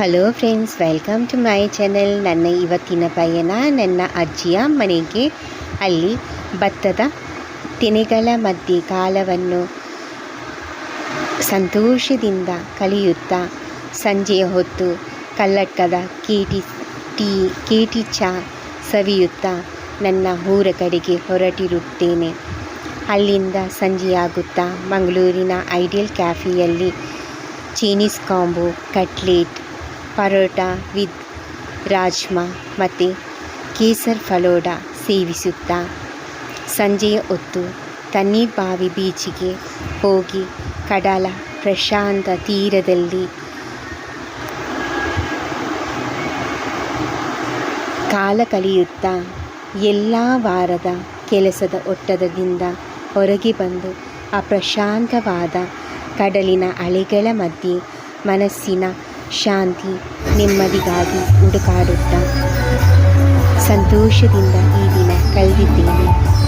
Hello friends welcome to my channel ನನ್ನ ಇವತ್ತಿನ ಪಯಣ ನನ್ನ ಅಜ್ಜಿಯ ಮನೆಗೆ. ಅಲ್ಲಿ ಭತ್ತದ ತೆನೆಗಳ ಮಧ್ಯೆ ಕಾಲವನ್ನು ಸಂತೋಷದಿಂದ ಕಳೆಯುತ್ತಾ ಸಂಜೆಯ ಹೊತ್ತು ಕಲ್ಲಟ್ಟದ ಕೇಟಿ ಟೀ, ಕೇಟಿ ಚಾ ಸವಿಯುತ್ತಾ ನನ್ನ ಊರ ಕಡೆಗೆ ಹೊರಟಿರುತ್ತೇನೆ. ಅಲ್ಲಿಂದ ಸಂಜೆಯಾಗುತ್ತಾ ಮಂಗಳೂರಿನ ideal ಕ್ಯಾಫೆಯಲ್ಲಿ Chinese combo, cutlet parotta with rajma ಮತ್ತು ಕೇಸರ್ ಫಲೋಡ ಸೇವಿಸುತ್ತಾ ಸಂಜೆಯ ಹೊತ್ತು ತಣ್ಣೀರ್ಬಾವಿ ಬೀಚಿಗೆ ಹೋಗಿ ಕಡಲ ಪ್ರಶಾಂತ ತೀರದಲ್ಲಿ ಕಾಲ ಕಳೆಯುತ್ತಾ ಎಲ್ಲ ವಾರದ ಕೆಲಸದ ಒಟ್ಟದದಿಂದ ಹೊರಗೆ ಬಂದು ಆ ಪ್ರಶಾಂತವಾದ ಕಡಲಿನ ಅಲೆಗಳ ಮಧ್ಯೆ ಮನಸ್ಸಿನ ಶಾಂತಿ ನೆಮ್ಮದಿಗಾಗಿ ಹುಡುಕಾಡುತ್ತಾ ಸಂತೋಷದಿಂದ ಈ ದಿನ ಕಳೆದಿದ್ದೇನೆ.